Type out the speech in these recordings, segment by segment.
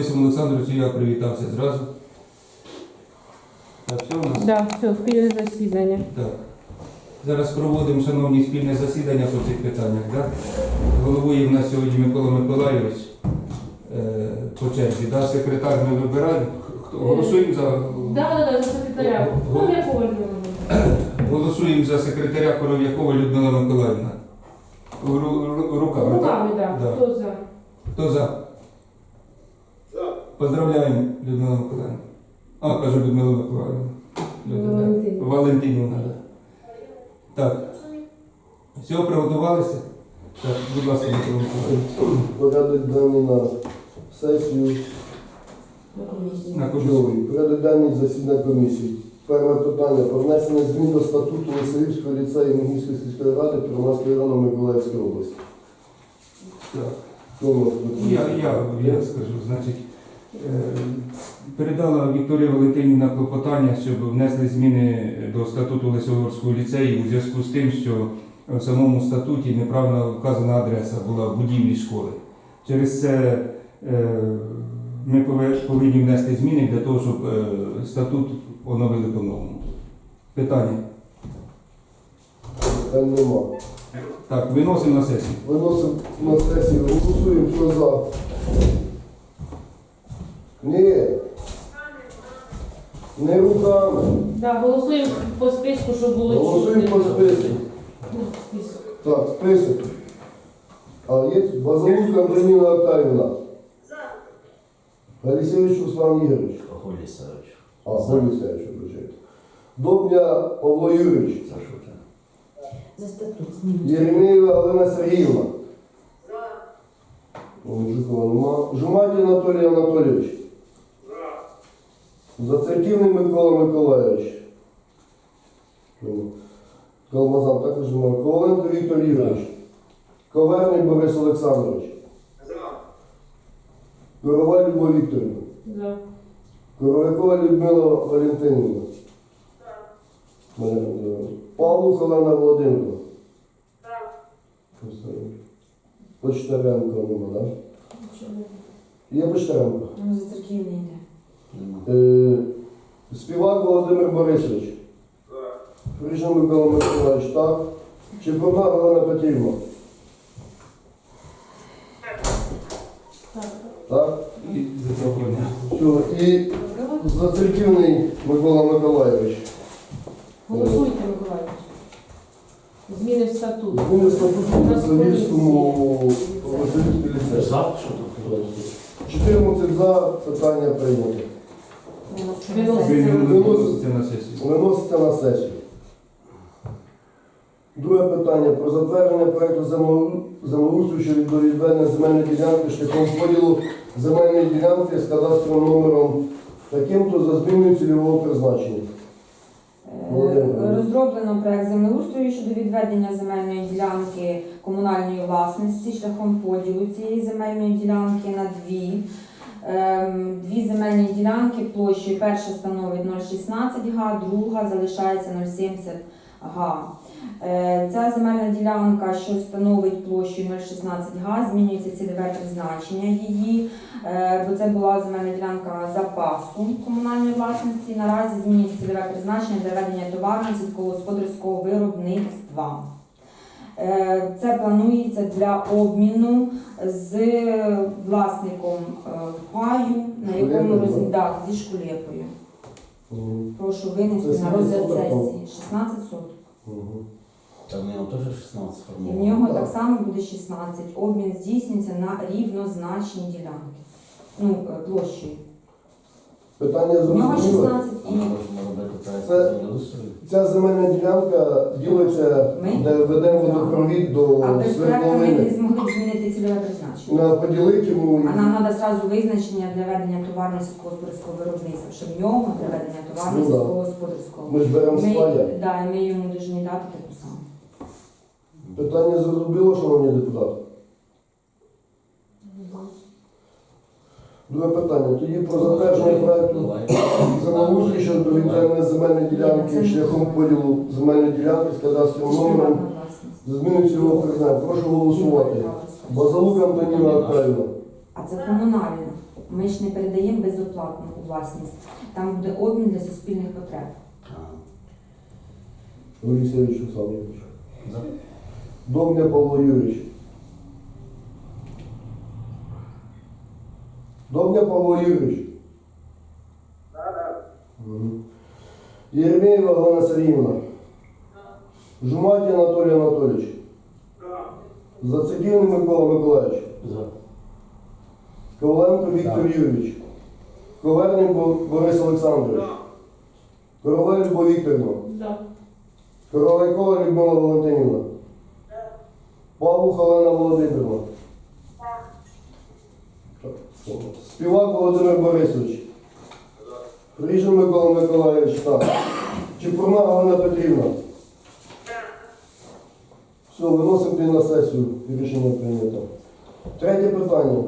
Борисом Олександровичем я привітався зразу. Так, все у нас? Да, все, спільне засідання. Так. Зараз проводимо, шановні, спільне засідання по цих питаннях. Да? Головує в нас сьогодні Микола Миколайович е, по черзі. Да? Секретар ми вибираємо. Хто- Голосуємо за, Да, да, да, за секретаря. Го- Ну, Людмила? голосуємо за секретаря Коров'якова Людмила Миколаївна. Ру- ру- Руками. так? Руками, так. Да. Хто за? Хто за? Поздравляємо, Людмила Миколаївна. А, кажу Людмила Миколаївна. Валентинівна. Валентинівна, да. Так. Все, приготувалися? Так, будь ласка, Микола Миколаївич. Порядок денний на сесію На комісію. Порядок денний засідання комісії. Перше питання про внесення змін до статуту Василівського ліцею Мігівської сільської ради Первомайського району Миколаївської області. Так. Тому, Я, я, я скажу, значить, передала Вікторія Валентинівна клопотання, щоб внесли зміни до статуту Лисогорського ліцею у зв'язку з тим, що в самому статуті неправильно вказана адреса була будівлі школи. Через це е, ми повинні внести зміни для того, щоб е, статут оновили по-новому. Питання. Там нема. Так, виносимо на сесію. Виносимо на сесію. Голосуємо, хто за. Ні. Не руками. Да, голосуємо по списку, щоб було Голосуємо по списку. Список. Так, список. А є Базалука Антоніна Наталівна. Галісевич Руслан Ігорович. Голісевич. А, обращайте. Добня Павло Юрійович. За що це? За статут змін. Єремєєва Галина Сергіївна. О, Жукова нема. Жуматі Анатолій Анатолійович. Зацерківний Микола Миколайович. Нема. Калмазан також нема. Коваленко Віктор Ігорович. Коверний Борис Олександрович. Корова Любов Вікторівна. Коровикова Людмила Валентинівна. Е, Павлух Олена Володимирівна. Почтаренко нема, так? Є Почтаренко. Ну, за церківний йде. Співак Володимир Борисович. Так. Фріжа Микола Миколаївич, так. Чепурна Галина Петрівна. Так. Так. І. Все. І зацерківний Микола Миколаївич. Голосуйте, Миколаївич. Зміни в статут. Зміни статуту Василівському Василівському ліцею. За що тут? 14 за питання прийнято. Виноситься на сесію. Виноситься на сесію. Друге питання про затвердження землеу- землеустрою щодо відведення земельної ділянки шляхом поділу земельної ділянки з кадастровим номером таким-то за зміною цільового призначення. Е, Розроблено проект землеустрою щодо відведення земельної ділянки комунальної власності шляхом поділу цієї земельної ділянки на дві. Ем, Дві земельні ділянки площею перша становить 0,16 га, друга залишається 0,70 га. Е, Ця земельна ділянка, що становить площею 0,16 га, змінюється цільове призначення її, е, бо це була земельна ділянка запасу комунальної власності. Наразі змінюється цільове призначення для ведення товарного сільськогосподарського виробництва. Е, Це планується для обміну з власником е, паю, на якому Шкулепою, роз... да? да, зі шкулепою. Прошу винести на розгляд сесії. 16 соток. Та в нього теж 16 І в формовано. нього так. так само буде 16. Обмін здійснюється на рівнозначні ділянки. Ну, е, площею. Питання нього зрозуміло. 16 А ми і можемо робити проект Це- Ця земельна ділянка ділиться, Ми? де ведемо водопровід до а без проекту ми не свердловини. змогли б змінити цільове призначення. На поділити йому. А нам треба зразу визначення для ведення товарно сільськогосподарського виробництва, щоб в нього для ведення товарно Ну, да. сільськогосподарського. Ми ж беремо Ми, своє. да, і ми йому повинні дати таку саму. Питання зрозуміло, шановні депутати? Друге питання. Тоді про затвердження проекту землеустрою щодо відведення земельної ділянки шляхом поділу земельної ділянки з кадастровим номером за зміною цільового призначення. Прошу голосувати. Базалук Антоніна Аркадівна. А це комунальна. Ми ж не передаємо безоплатно у власність. Там буде обмін для суспільних потреб. Олексій Олександр Ігорович. за. Домня Павло Юрійович. Домня Павло Юрійович. Мгм. Єрмєєва Галина Сергіївна. Жуматі Анатолій Анатолійович. Зациківний Микола Миколаївич. За. Коваленко Віктор Юрійович. Коверник Борис Олександрович. Королев Любов Вікторівна. Да. Королайкова Людмила Валентинівна. Павлух Олена Володимирівна. Співак Володимир Борисович. Ріжин Микола Миколаївич. Так. Чепурна Галина Петрівна. Все, виносимо ти на сесію. і Рішення прийнято. Третє питання.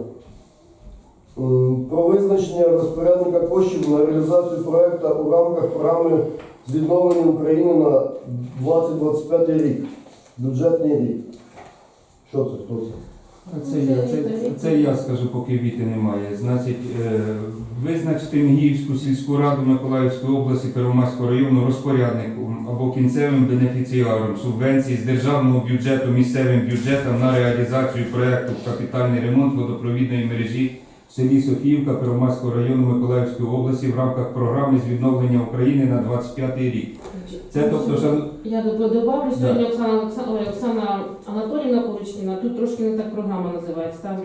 Про визначення розпорядника коштів на реалізацію проекту у рамках програми з відновлення України на 2025 рік. Бюджетний рік. Що це? Хто це? Це я, це, це я скажу, поки віти немає. Значить, е, визначити Мігіївську сільську раду Миколаївської області Первомайського району розпорядником або кінцевим бенефіціаром субвенції з державного бюджету місцевим бюджетом на реалізацію проєкту капітальний ремонт водопровідної мережі в селі Софіївка Первомайського району Миколаївської області в рамках програми з відновлення України на 25 рік. Це тобто, що Я добавлю Да. сьогодні Оксана, Оксана, ой, Оксана Анатоліївна Корочкіна, тут трошки не так програма називається. Там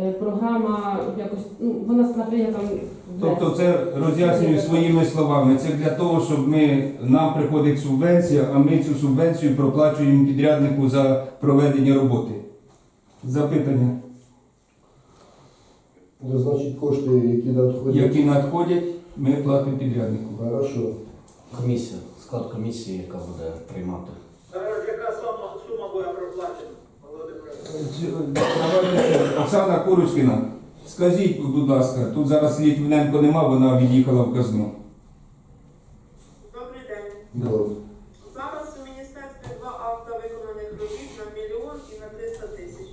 е, програма якось, ну, вона, наприклад, там... Тобто це роз'яснюю своїми словами. Це для того, щоб ми нам приходить субвенція, а ми цю субвенцію проплачуємо підряднику за проведення роботи. Запитання, Це значить кошти, які надходять. які надходять, ми платимо підряднику. Хорошо. Комісія. Склад комісії, яка буде приймати. Яка сума, сума буде проплачена, Оксана Курочкіна, скажіть, будь ласка, тут зараз Літвиненко нема, вона від'їхала в казну. Добрий день. Добре. Зараз у міністерстві два акта виконаних робіт на мільйон і на 300 тисяч.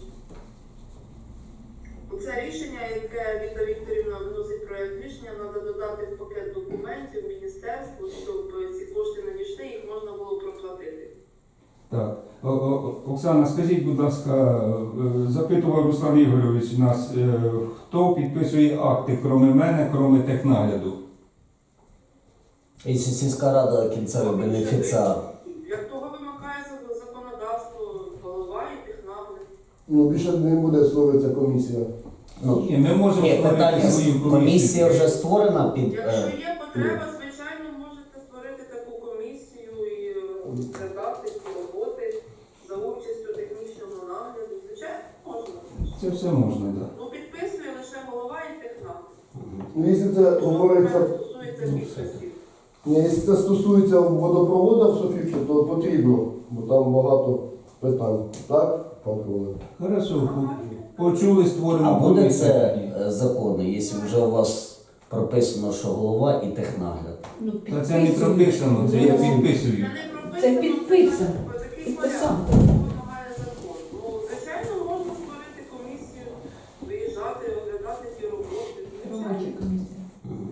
Це рішення, яке Віта Вікторівна вносить проєкт рішення, треба додати в пакет документів міністерству, щоб ці кошти надійшли, їх можна було проплатити. Так. Оксана, скажіть, будь ласка, е, запитував Руслан Ігорович нас, е, хто підписує акти, крім мене, крім технагляду? І сільська рада кінцевий бенефіціар. Як того вимагає законодавство, голова і технагляд. Ну, більше не буде створюватися комісія. Ну, Ні, ми можемо Ні, питання, свою комісію. комісія вже створена під. Якщо е, є потреба, звичайно, можете створити таку комісію і е, розглядати ці роботи за участю технічного нагляду. Звичайно, можна. Це все можна, так. Ну, підписує лише голова і технагляд. Ну, якщо це говориться, стосується підписів. ні, якщо це стосується водопроводу в Софівці, то потрібно, бо там багато питань. Так, пан Коваленко? Хорошо, по- почули, створимо А буде комісію. це е, законно, якщо вже у вас прописано, що голова і технагляд. Ну, Та це не прописано, це я підписую. Це Такий Підписано. порядок вимагає закон. Ну, звичайно, можна створити комісію, виїжджати, оглядати ці роботи. Звичайно. Мгм.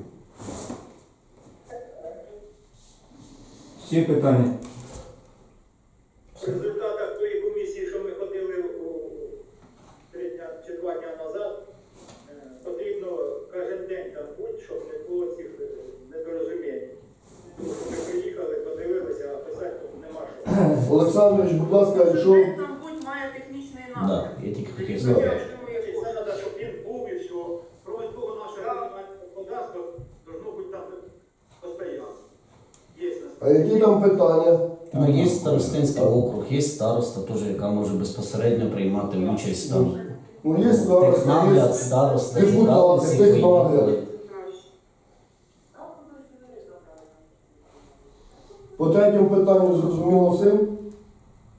Ще питання. В результатах тої комісії, що ми ходили три дня чи два дня назад, е, потрібно кожен день там бути, щоб не було цих е, недорозумінь. Тому що ми приїхали, подивилися, а писати тут нема що. Олександрович, будь ласка, якщо там будь має технічний Да, я тільки хотів сказати. ми Це треба, щоб він був і все. Кроме того, наше регіональне господарство должно бути там постійно. Є на а які там питання? Ну, є старостинський округ, є староста, теж, яка може безпосередньо приймати участь там. Ну, є староста, Технагляд, є староста, депутати, і технагляд. поїхали. По третьому питанню зрозуміло всім?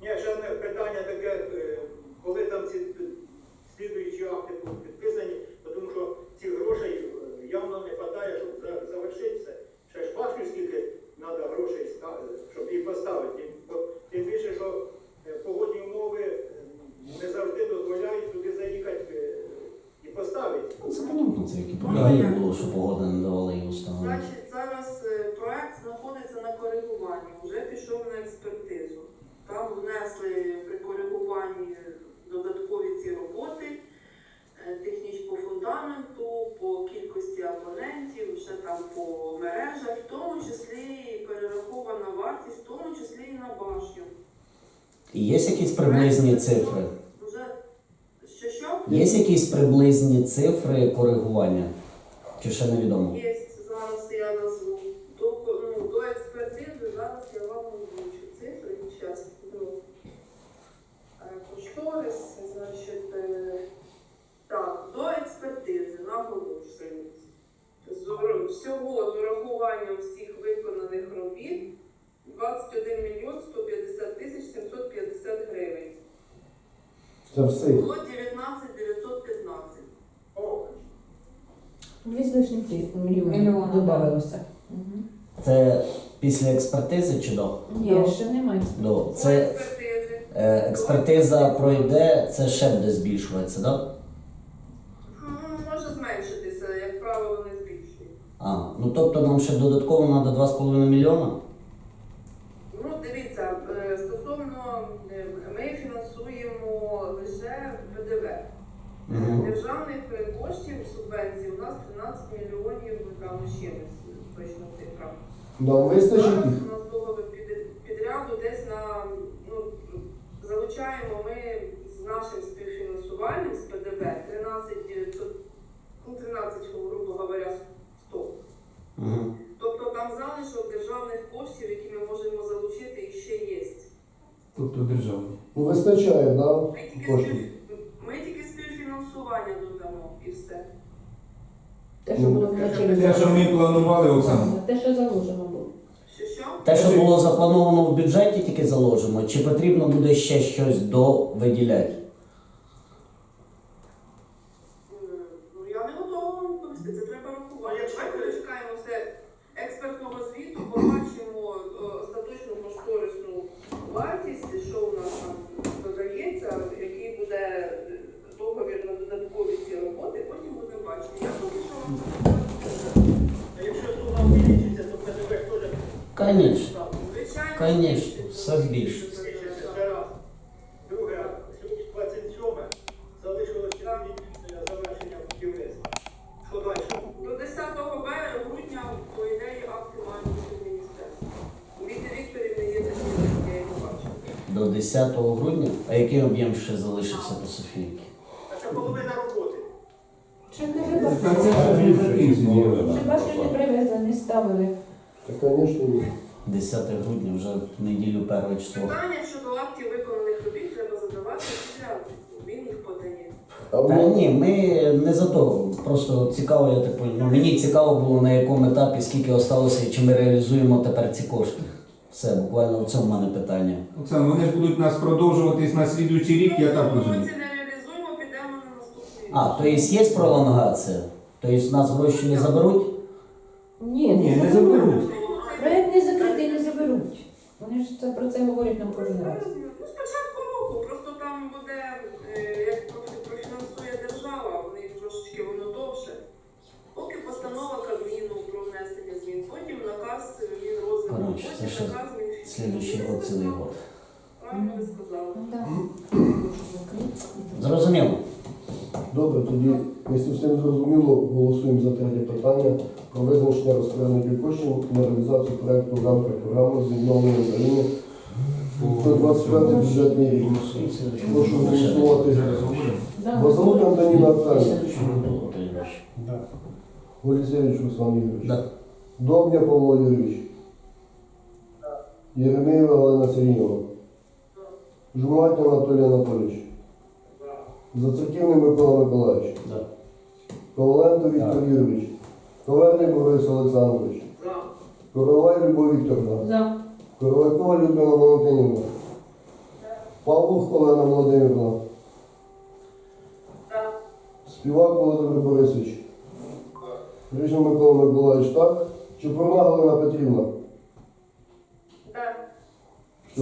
Ні, ще одне питання таке, е, коли там ці е, слідуючі акти будуть підписані, тому що цих грошей е, явно не вистачає, щоб за- завершити це. Ще ж бачиш, скільки треба грошей, ста- щоб їх поставити. Бо Тим більше, що е, погодні умови е, не завжди дозволяють туди заїхати е, і поставити. Ось. Ну, Це понятно, це які Ну, проблеми понятно. було, що погода не давала її установити. Значить, зараз е, проект знаходиться на коригуванні, вже пішов на експертизу. Там внесли при коригуванні додаткові ці роботи, е, технічно по фундаменту, по кількості абонентів, ще там по мережах, в тому числі перерахована вартість, в тому числі і на башню. І є якісь приблизні цифри? Вже що що? Є якісь приблизні цифри коригування? Чи ще невідомо? Є, зараз я назву. До, ну, до експертизи зараз я вам озвучу цифри. Зараз. Ну, е, кошторис, значить, е, так, до експертизи наголошую. З ур- Всього з урахуванням всіх виконаних робіт 21 мільйон 150 тисяч 750 гривень. Це все. Було 19 915. О, Дві з лишнім мільйона да. Це після експертизи чи до? Ні, ще немає. До. До Це е, експертиза пройде, це ще буде збільшуватися, так? Да? Ну, може зменшитися, як правило, не збільшують. А, ну тобто нам ще додатково треба 2,5 мільйона? Ну, дивіться, е, стосовно е, ми фінансуємо лише ПДВ. Угу. Державних е, коштів субвенцій у нас 13 мільйонів там ще точно цифра. Да, вистачить їх? у нас договір під, підряду десь на ну, залучаємо ми з нашим співфінансуванням з ПДВ 13 900, ну 13, грубо говоря, 100. Угу. Тобто там залишок державних коштів, які ми можемо залучити, і ще є. Тобто державний. Ну, вистачає, да? Ми тільки, ми тільки співфінансування додамо і все. Те, що було Те, що ми планували, Оксана. Те, що заложено було. Що що? Те, що було заплановано в бюджеті, тільки заложимо, чи потрібно буде ще щось довиділяти? М, Ну я не готова вам відповісти, це треба рахувати. Давайте почекаємо все експертного звіту, побачимо е, остаточну кошторисну вартість, що у нас там додається, який буде е, договір на додаткові ці роботи, потім будемо бачити. Я поки що вам а якщо сума увеличиться, то ПДВ теж Конечно. звичайно. Конечно, все збільшиться. збільшиться. Це раз. Друге, сьогодні 27 залишилося 4 дні для завершення будівництва. Що далі? До 10 березня, грудня, по ідеї, акти мають бути в міністерстві. У Віти Вікторівни є такі, я його бачу. До 10 грудня. А який об'єм ще залишився по Софійки? Це половина роботи. Чи не. Хіба що не привезли, не ставили. Та, звісно, ні. 10 грудня, вже в неділю перше число. Питання щодо актів виконаних робіт треба задавати підряднику. Він їх подає. Та ні, ми не за то. Просто цікаво, я так ну, мені цікаво було на якому етапі, скільки осталося і чи ми реалізуємо тепер ці кошти. Все, буквально в цьому в мене питання. Оксана, вони ж будуть нас продовжуватись на слідуючий рік, я так Ми розумію. це не реалізуємо, підемо на наступний. А, то є є пролонгація? Тобто нас гроші не заберуть? Ні, Ні, не заберуть. Проєкт не закритий, не заберуть. Вони ж про це говорять нам кожен раз. Ну, спочатку року, просто там буде, е, як профі- профінансує держава, в них трошечки воно довше. Поки постанова Кабміну про внесення змін, потім наказ Мінрозвитку, Коротше, це ще потім наказ Мінфіну. Слідуючий год цілий год. Зрозуміло. Добре, тоді, якщо всім зрозуміло, голосуємо за третє питання про визначення розпорядників коштів на реалізацію проекту в рамках програми з відновлення України на 25 бюджетний рік. Прошу голосувати. Да. Базалук Антоніна Оксана, Да. Голісевич Руслан Ігорович, Да. Довня Павло Юрійович, Єремєєва Олена Сергійовна, Жуматня Анатолій Анатолійович, Зацерківний Микола Миколаївич, Коваленко Віктор Юрійович, Коверний Борис Олександрович, Коровай Любов Вікторовна, За. Коровайкова Людмила Валентинівна, Павлух Олена Володимирівна, Співак Володимир Борисович, Рижин Микола Миколаївич, так? Чупурна Галина Петрівна.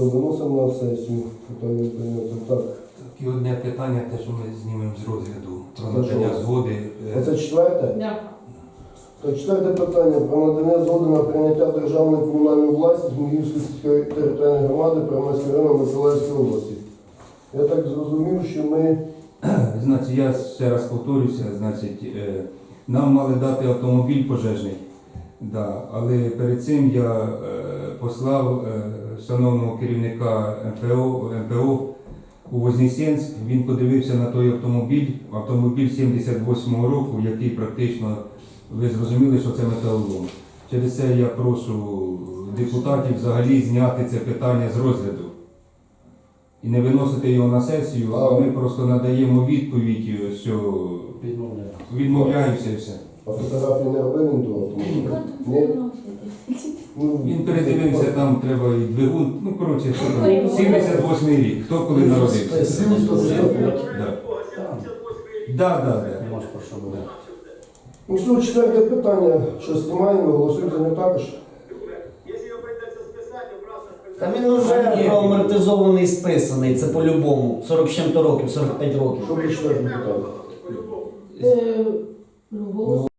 Так. Що, виносимо на сесію. Питання прийнято. Так. Так, і одне питання, те, що ми знімемо з розгляду. про надання згоди. е, Оце четверте. Да. То четверте питання про надання згоди на прийняття державної комунальної власності Мігівської сільської територіальної громади Первомайського району Миколаївської області. Я так зрозумів, що ми Значить, я ще раз повторюся, значить, е, нам мали дати автомобіль пожежний. Да, але перед цим я е, послав е, шановного керівника МПО, МПО у Вознесенськ. Він подивився на той автомобіль, автомобіль 78-го року, який практично, ви зрозуміли, що це металолом. Через це я прошу депутатів взагалі зняти це питання з розгляду і не виносити його на сесію, а ми просто надаємо відповідь, що відмовляємося і все. А фотографії не робив він того автомобіля. Ні? Ну, Він передивився, там треба і двигун. Ну, коротше, що там, 78 рік. Хто коли народився? Да. Бога, 78 рік. Да, да, да. Ну, все, четверте питання. Що знімаємо, голосуємо за нього також. Та він уже проамортизований, списаний, це по-любому. 40 з чим-то років, 45 років. Що по четверте питання? По-любому. Е, ну, голос